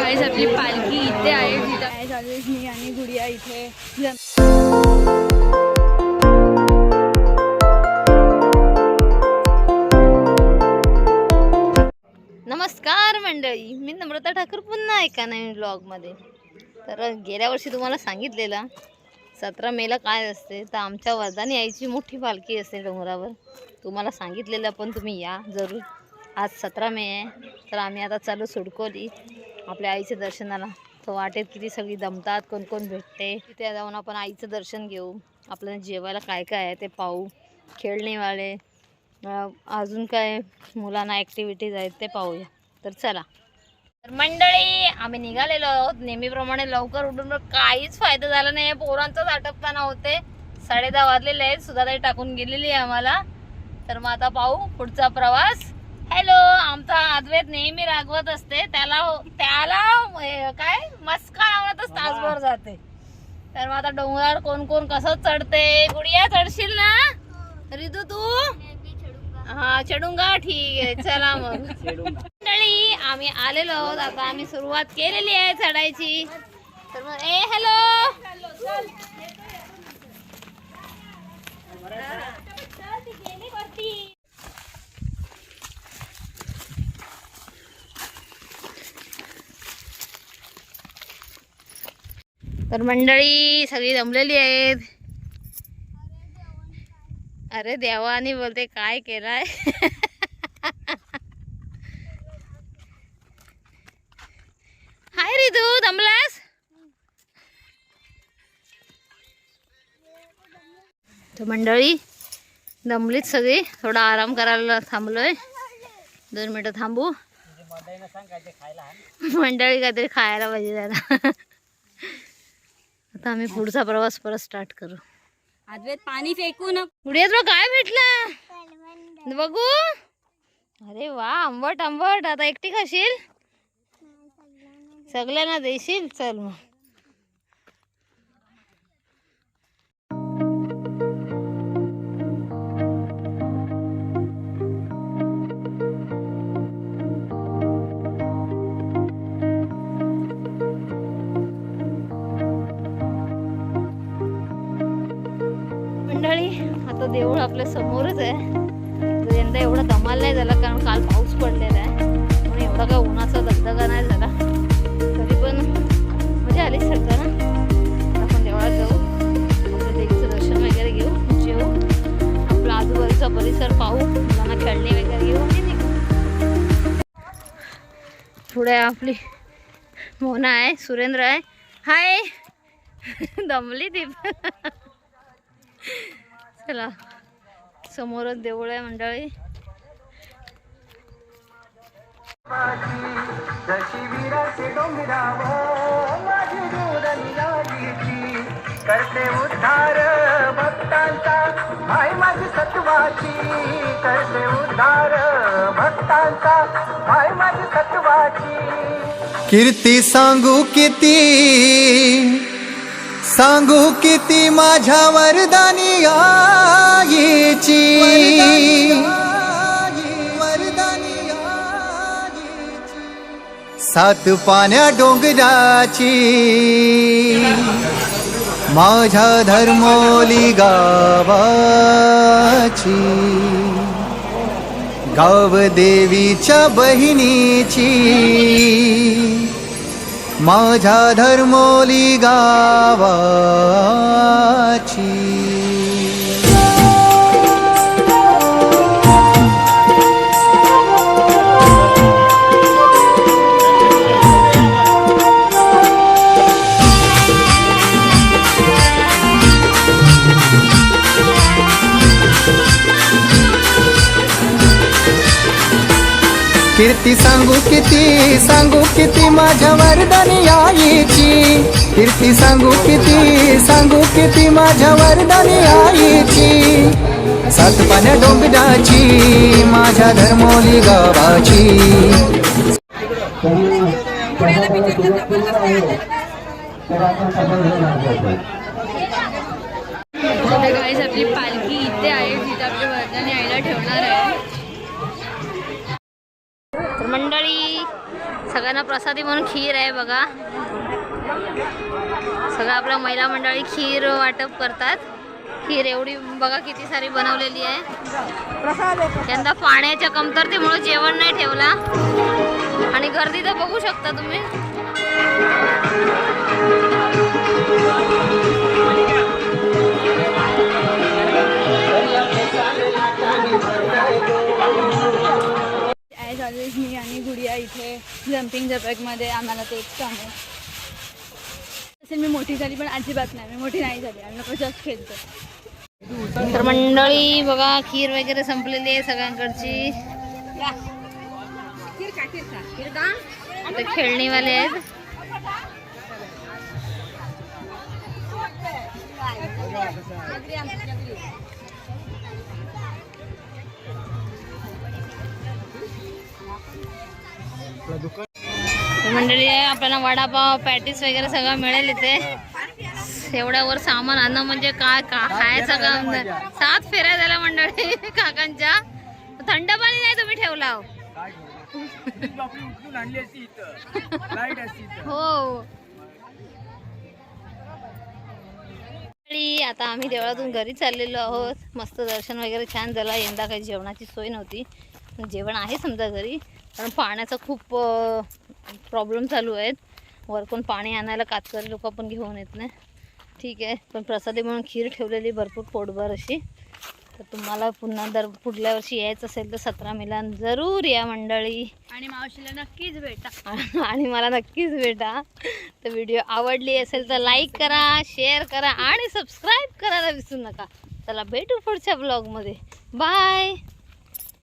गाईस आपली पालखी इथे आहे. जिथं चालू मी आणि गुडिया इथे नमस्कार मंडळी मी नम्रता ठाकूर पुन्हा एका नवीन ब्लॉगमध्ये तर गेल्या वर्षी तुम्हाला सांगितलेलं सतरा मेला काय असते तर आमच्या वर्धानी आईची मोठी पालखी असते डोंगरावर. तुम्हाला सांगितलेलं पण तुम्ही या जरूर. आज सतरा मे आहे तर आम्ही आता चालू सुडकोली आपल्या आईच्या दर्शनाला. तर वाटेत किती सगळी दमतात कोण कोण भेटते. तिथे जाऊन आपण आईचं दर्शन घेऊ. आपल्याला जेवायला काय काय आहे ते पाहू. खेळणेवाले अजून काय मुलांना ॲक्टिव्हिटीज आहेत ते पाहूया. तर चला. तर मंडळी आम्ही निघालेलो आहोत. नेहमीप्रमाणे लवकर उठून काहीच फायदा झाला नाही. पोरांचाच आटपताना होते. साडे दहा वाजलेले आहेत. सुद्धा सुधाताई टाकून गेलेली आहे आम्हाला. तर मग आता पाहू पुढचा प्रवास. हॅलो आमचा अद्वैत नेहमी रागवत असते. त्याला त्याला अं, काय? मस्का लावण्यातच तासभर जाते. तर मग आता डोंगरावर कोण कोण कसं चढते? गुडिया चढशील ना? रिदू तू? हा चढूंगा. ठीक आहे चला मग. मंडळी आम्ही आलेलो आहोत. आता आम्ही सुरुवात केलेली आहे चढायची. तर मग ए हॅलो. तर मंडळी सगळी जमलेली आहेत. अरे देवानी बोलते काय केलाय? हाय रे तू दमलास? तर मंडळी दमलीत सगळी. थोडा आराम करायला थांबलोय. दोन मिनटं थांबू. मंडळी काहीतरी खायला पाहिजे त्याला. आता आम्ही पुढचा प्रवास परत स्टार्ट करू. अद्वैत पाणी फेकू न पुढे तुला काय भेटलं? बघू. अरे वा आंबट आंबट. आता एकटी खाशील? सगळ्यांना देशील? चल मग. मंडळी आता देऊळ आपल्या समोरच आहे. तर यंदा एवढा धमाल नाही झाला कारण काल पाऊस पडलेला आहे. म्हणून एवढा काय उन्हाचा धगधगा नाही झाला. तरी पण मजा आली सरकार ना? आपण देवळात जाऊ. आपल्या देवीचं दर्शन वगैरे घेऊ जेवू आपला आजूबाजूचा परिसर पाहू. मुलांना खेळणी वगैरे घेऊ आणि निघू. पुढे आपली मोना आहे सुरेंद्र आहे. हाय! दमली ती. चला समोरच देऊळ आहे मंडळी. करते उद्धार भक्तांचा माय माझी सत्वाची. करते उद्धार भक्तांचा माय माझी सत्वाची. कीर्ती सांगू किती? सांगू किती माझ्या वरदानी आईची. सात पाण्या डोंगराची. माझ्या धर्मोली गावाची. गाव देवीच्या बहिणीची. माझ्या धर्मोली गावाची. कीर्ती सांगू किती सांगू किती माझ्या वरदानी आईची. कीर्ती सांगू किती सांगू किती माझ्या वरदानी आईची. सात पाण्या डोंगराची माझ्या धर्मोली गावाची. आपली पालखी इथे आहे जिथे आपल्या वर्धाने आईला ठेवणार आहे. मंडळी सगळ्यांना प्रसादी म्हणून खीर आहे बघा. सगळं आपल्या महिला मंडळी खीर वाटप करतात. खीर एवढी बघा किती सारी बनवलेली आहे. यंदा पाण्याच्या कमतरतेमुळे जेवण नाही ठेवला. आणि गर्दी तर बघू शकता तुम्ही. गुडिया इथे जम्पिंग जपॅकमध्ये आम्हाला तेच काम आहे. तसे मी मोठी झाली पण अजिबात नाही. मी मोठी नाही झाली. आम्ही लोक खेळतो. तर मंडळी बघा खीर वगैरे संपलेली आहे सगळ्यांकडची. खेळणीवाले आहेत. मंडळी आहे आपल्याला वडापाव पॅटीस वगैरे सगळं मिळेल इथे. एवढ्यावर सामान आणणं म्हणजे काय? खायचं का? सात फेऱ्या झाल्या मंडळी काकांच्या. थंड पाणी नाही तुम्ही ठेवला हो. आता आम्ही देवळातून घरी चाललेलो आहोत. मस्त दर्शन वगैरे छान झालं. यंदा काही जेवणाची सोय नव्हती. जेवण आहे समजा घरी. कारण पाण्याचा खूप प्रॉब्लेम चालू आहेत. वरतून पाणी आणायला कातकरी लोक पण घेऊन येत नाही. ठीक आहे. पण प्रसादी म्हणून खीर ठेवलेली भरपूर पोटभर अशी. तर तुम्हाला पुन्हा दर पुढल्या वर्षी यायचं असेल तर सतरा मेला जरूर या मंडळी. आणि मावशीला नक्कीच भेटा. आणि मला नक्कीच भेटा. तर व्हिडिओ आवडली असेल तर लाईक करा शेअर करा आणि सबस्क्राईब करायला विसरू नका. चला भेटू पुढच्या ब्लॉगमध्ये बाय